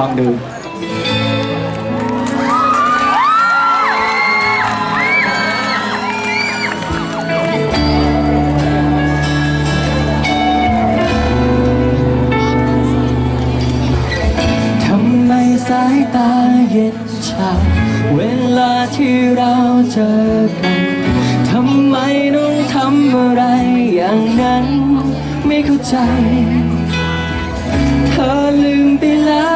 ลองดูทำไมสายตาเย็นชา เวลาที่เราเจอกัน ทำไมต้องทำอะไรอย่างนั้น ไม่เข้าใจ เธอลืมไปแล้ว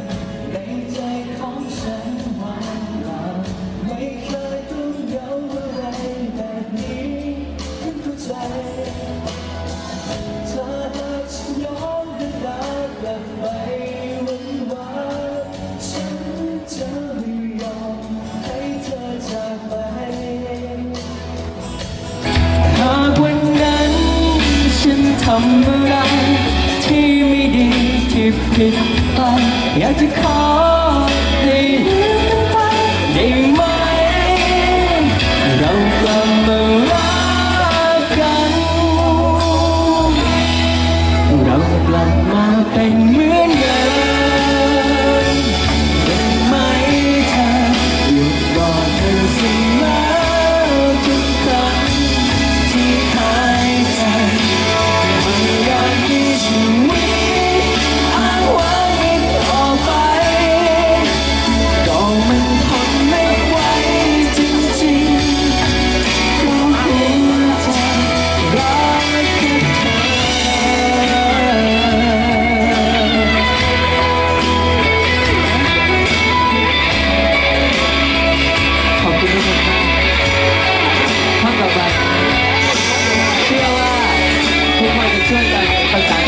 ำอะไรที่ไม่ดีที่ผิดไปอยากจะขอ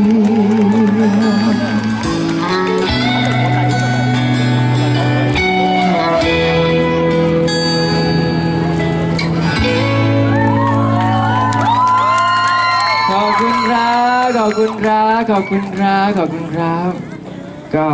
ขอบคุณครับขอบคุณครับขอบคุณครับก็